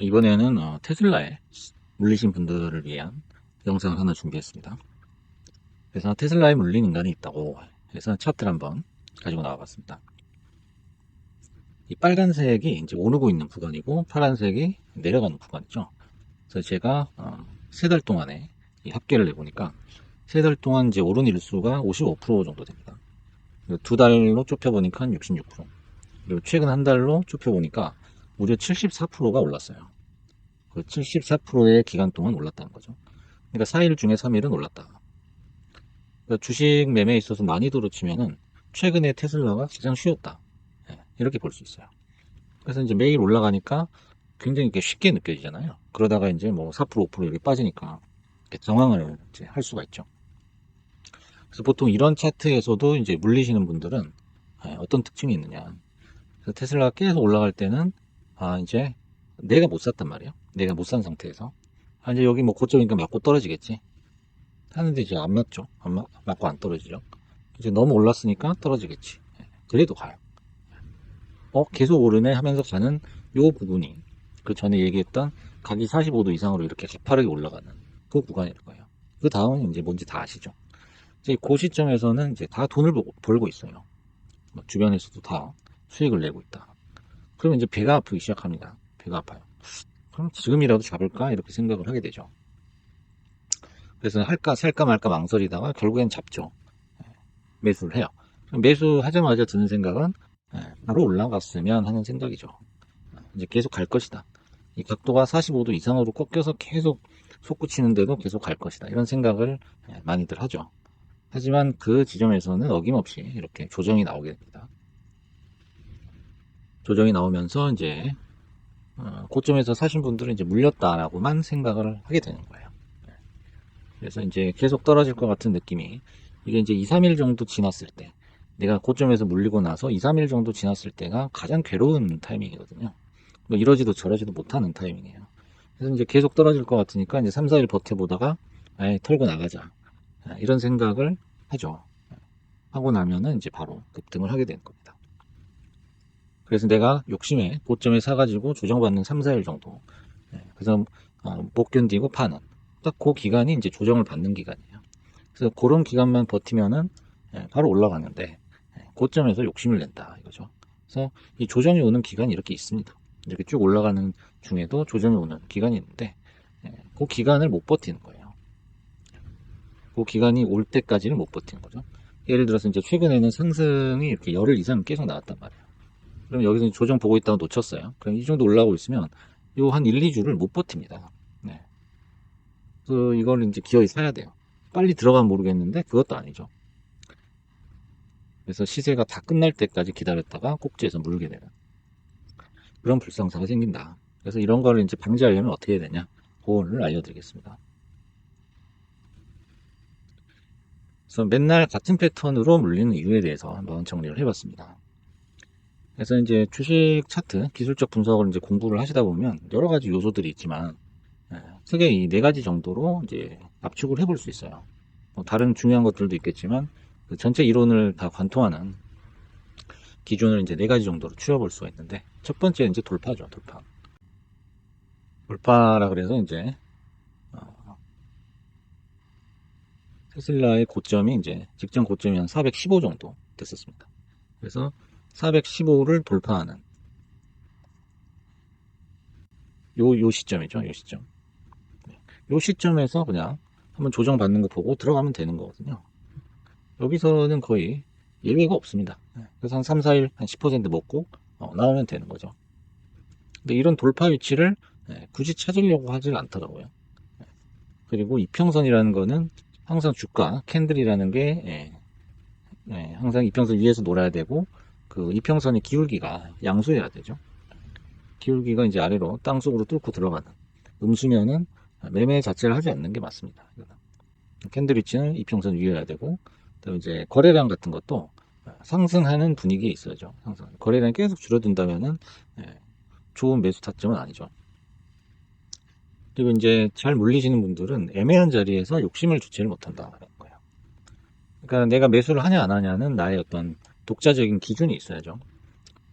이번에는 어, 테슬라에 물리신 분들을 위한 영상을 하나 준비했습니다. 그래서 테슬라에 물린 인간이 있다고 해서 차트를 한번 가지고 나와봤습니다. 이 빨간색이 이제 오르고 있는 구간이고 파란색이 내려가는 구간이죠. 그래서 제가 어, 세달 동안에 이 합계를 내보니까 세 달 동안 이제 오른 일수가 55% 정도 됩니다. 두 달로 좁혀보니까 66%. 그리고 최근 한 달로 좁혀보니까 무려 74%가 올랐어요. 그 74%의 기간 동안 올랐다는 거죠. 그러니까 4일 중에 3일은 올랐다. 그러니까 주식 매매에 있어서 많이도로 치면은 최근에 테슬라가 가장 쉬웠다. 예, 이렇게 볼 수 있어요. 그래서 이제 매일 올라가니까 굉장히 이렇게 쉽게 느껴지잖아요. 그러다가 이제 뭐 4% 5% 이렇게 빠지니까 이렇게 정황을 이제 할 수가 있죠. 그래서 보통 이런 차트에서도 이제 물리시는 분들은 예, 어떤 특징이 있느냐. 그래서 테슬라가 계속 올라갈 때는 아 이제 내가 못 샀단 말이에요. 내가 못 산 상태에서 아 이제 여기 뭐 고점이니까 맞고 떨어지겠지. 하는데 이제 안 맞죠. 안 맞, 맞고 안 떨어지죠. 이제 너무 올랐으니까 떨어지겠지. 예, 그래도 가요. 어 계속 오르네 하면서 가는 요 부분이 그 전에 얘기했던 각이 45도 이상으로 이렇게 가파르게 올라가는 그 구간일 거예요. 그 다음은 이제 뭔지 다 아시죠. 이제 그 시점에서는 이제 다 돈을 벌고- 벌고 있어요. 뭐 주변에서도 다 수익을 내고 있다. 그러면 이제 배가 아프기 시작합니다. 배가 아파요. 그럼 지금이라도 잡을까? 이렇게 생각을 하게 되죠. 그래서 할까, 살까 말까 망설이다가 결국엔 잡죠. 예, 매수를 해요. 매수하자마자 드는 생각은 예, 바로 올라갔으면 하는 생각이죠. 이제 계속 갈 것이다. 이 각도가 45도 이상으로 꺾여서 계속 솟구치는데도 계속 갈 것이다. 이런 생각을 예, 많이들 하죠. 하지만 그 지점에서는 어김없이 이렇게 조정이 나오게 됩니다. 조정이 나오면서 이제 어, 고점에서 사신 분들은 이제 물렸다라고만 생각을 하게 되는 거예요. 네. 그래서 이제 계속 떨어질 것 같은 느낌이 이게 이제 2, 3일 정도 지났을 때 내가 고점에서 물리고 나서 2, 3일 정도 지났을 때가 가장 괴로운 타이밍이거든요. 뭐 이러지도 저러지도 못하는 타이밍이에요. 그래서 이제 계속 떨어질 것 같으니까 이제 3, 4일 버텨보다가 아예 털고 나가자. 아, 이런 생각을 하죠. 하고 나면은 이제 바로 급등을 하게 되는 겁니다. 그래서 내가 욕심에 고점에 사가지고 조정받는 3, 4일 정도. 예, 그래서 어, 못 견디고 파는. 딱 그 기간이 이제 조정을 받는 기간이에요. 그래서 그런 기간만 버티면은 예, 바로 올라가는데 예, 고점에서 욕심을 낸다 이거죠. 그래서 이 조정이 오는 기간이 이렇게 있습니다. 이렇게 쭉 올라가는 중에도 조정이 오는 기간이 있는데 예, 그 기간을 못 버티는 거예요. 그 기간이 올 때까지는 못 버티는 거죠. 예를 들어서 이제 최근에는 상승이 이렇게 열흘 이상 계속 나왔단 말이에요. 그럼 여기서 조정 보고 있다가 놓쳤어요. 그럼 이 정도 올라오고 있으면 요 한 1, 2주를 못 버팁니다. 네. 그 이걸 이제 기어이 사야 돼요. 빨리 들어가면 모르겠는데 그것도 아니죠. 그래서 시세가 다 끝날 때까지 기다렸다가 꼭지에서 물게 되는 그런 불상사가 생긴다. 그래서 이런 걸 이제 방지하려면 어떻게 해야 되냐? 그거를 알려드리겠습니다. 그래서 맨날 같은 패턴으로 물리는 이유에 대해서 한번 정리를 해봤습니다. 그래서 이제 주식 차트, 기술적 분석을 이제 공부를 하시다 보면 여러 가지 요소들이 있지만 예, 크게 이 네 가지 정도로 이제 압축을 해볼 수 있어요. 뭐 다른 중요한 것들도 있겠지만 그 전체 이론을 다 관통하는 기준을 이제 네 가지 정도로 추려볼 수가 있는데 첫 번째 이제 돌파죠, 돌파. 돌파라 그래서 이제 어, 테슬라의 고점이 이제 직전 고점이 한 415 정도 됐었습니다. 그래서 415를 돌파하는 요, 요 시점이죠. 요 시점. 네. 요 시점에서 그냥 한번 조정받는 거 보고 들어가면 되는 거거든요. 여기서는 거의 예외가 없습니다. 네. 그래서 한 3, 4일 한 10% 먹고 어, 나오면 되는 거죠. 근데 이런 돌파 위치를 네, 굳이 찾으려고 하질 않더라고요. 네. 그리고 이평선이라는 거는 항상 주가 캔들이라는 게 예, 예, 항상 이평선 위에서 놀아야 되고 그 이평선의 기울기가 양수여야 되죠. 기울기가 이제 아래로 땅속으로 뚫고 들어가는 음수면은 매매 자체를 하지 않는 게 맞습니다. 캔들 위치는 이평선 위여야 되고 또 이제 거래량 같은 것도 상승하는 분위기에 있어야죠. 상승. 거래량이 계속 줄어든다면은 예, 좋은 매수 타점은 아니죠. 그리고 이제 잘 물리시는 분들은 애매한 자리에서 욕심을 주체를 못한다는 거예요. 그러니까 내가 매수를 하냐 안 하냐는 나의 어떤 독자적인 기준이 있어야죠.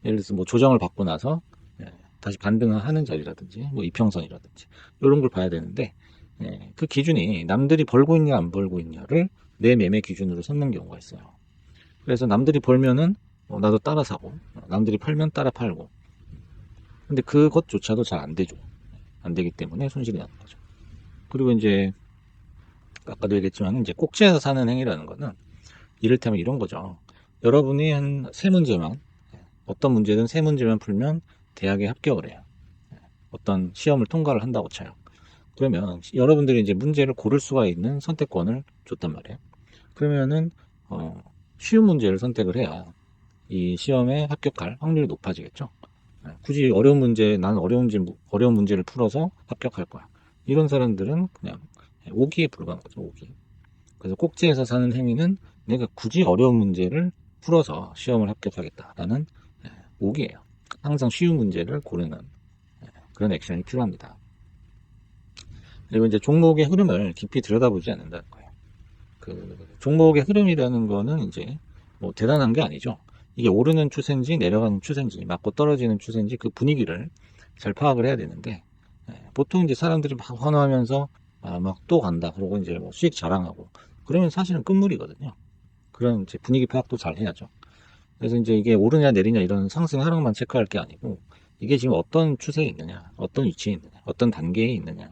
예를 들어서 뭐 조정을 받고 나서 예, 다시 반등하는 자리라든지 뭐 이평선이라든지 이런 걸 봐야 되는데 예, 그 기준이 남들이 벌고 있냐 안 벌고 있냐를 내 매매 기준으로 삼는 경우가 있어요. 그래서 남들이 벌면은 어, 나도 따라 사고 어, 남들이 팔면 따라 팔고 근데 그것조차도 잘 안 되죠. 안 되기 때문에 손실이 나는 거죠. 그리고 이제 아까도 얘기했지만 이제 꼭지에서 사는 행위라는 거는 이를테면 이런 거죠. 여러분이 한 세 문제만 어떤 문제든 세 문제만 풀면 대학에 합격을 해요. 어떤 시험을 통과를 한다고 쳐요. 그러면 여러분들이 이제 문제를 고를 수가 있는 선택권을 줬단 말이에요. 그러면은 어, 쉬운 문제를 선택을 해야 이 시험에 합격할 확률이 높아지겠죠. 네, 굳이 어려운 문제, 나는 어려운, 지- 어려운 문제를 풀어서 합격할 거야. 이런 사람들은 그냥 오기에 불과한 거죠, 오기. 그래서 꼭지에서 사는 행위는 내가 굳이 어려운 문제를 풀어서 시험을 합격하겠다라는 예, 오기예요. 항상 쉬운 문제를 고르는 예, 그런 액션이 필요합니다. 그리고 이제 종목의 흐름을 깊이 들여다보지 않는다는 거예요. 그 종목의 흐름이라는 거는 이제 뭐 대단한 게 아니죠. 이게 오르는 추세인지 내려가는 추세인지 맞고 떨어지는 추세인지 그 분위기를 잘 파악을 해야 되는데 예, 보통 이제 사람들이 막 환호하면서 아, 막 또 간다 그러고 이제 뭐 수익 자랑하고 그러면 사실은 끝물이거든요. 그런 이제 분위기 파악도 잘 해야죠. 그래서 이제 이게 오르냐 내리냐 이런 상승 하락만 체크할 게 아니고 이게 지금 어떤 추세에 있느냐, 어떤 위치에 있느냐, 어떤 단계에 있느냐,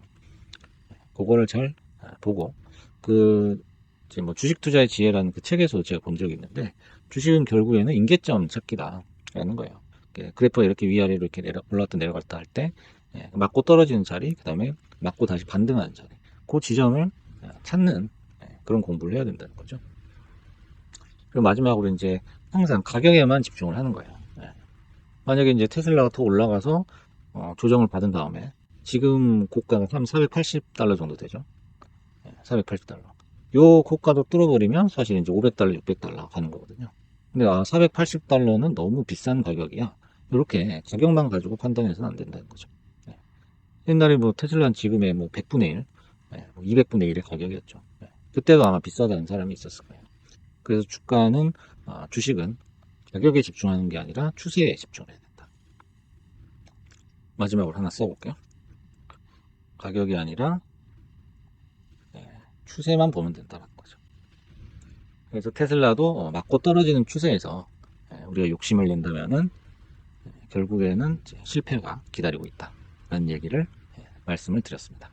그거를 잘 아, 보고 그 이제 뭐 주식 투자의 지혜라는 그 책에서 제가 본 적이 있는데 주식은 결국에는 임계점 찾기다라는 거예요. 이렇게 그래프가 이렇게 위아래로 이렇게 내려 올랐다 내려갔다 할때 예, 맞고 떨어지는 자리, 그 다음에 맞고 다시 반등하는 자리, 그 지점을 아, 찾는 예, 그런 공부를 해야 된다는 거죠. 그리고 마지막으로 이제 항상 가격에만 집중을 하는 거예요. 예. 만약에 이제 테슬라가 더 올라가서 어, 조정을 받은 다음에 지금 고가가 한 480달러 정도 되죠. 480달러. 요 고가도 뚫어버리면 사실 이제 500달러, 600달러 가는 거거든요. 근데 아, 480달러는 너무 비싼 가격이야. 이렇게 가격만 가지고 판단해서는 안 된다는 거죠. 예. 옛날에 뭐 테슬라는 지금의 뭐 100분의 1, 예, 뭐 200분의 1의 가격이었죠. 예. 그때도 아마 비싸다는 사람이 있었을 거예요. 그래서 주가는 아, 주식은 가격에 집중하는 게 아니라 추세에 집중해야 된다. 마지막으로 하나 써볼게요. 가격이 아니라 예, 추세만 보면 된다는 거죠. 그래서 테슬라도 어, 맞고 떨어지는 추세에서 예, 우리가 욕심을 낸다면은 예, 결국에는 실패가 기다리고 있다라는 얘기를 예, 말씀을 드렸습니다.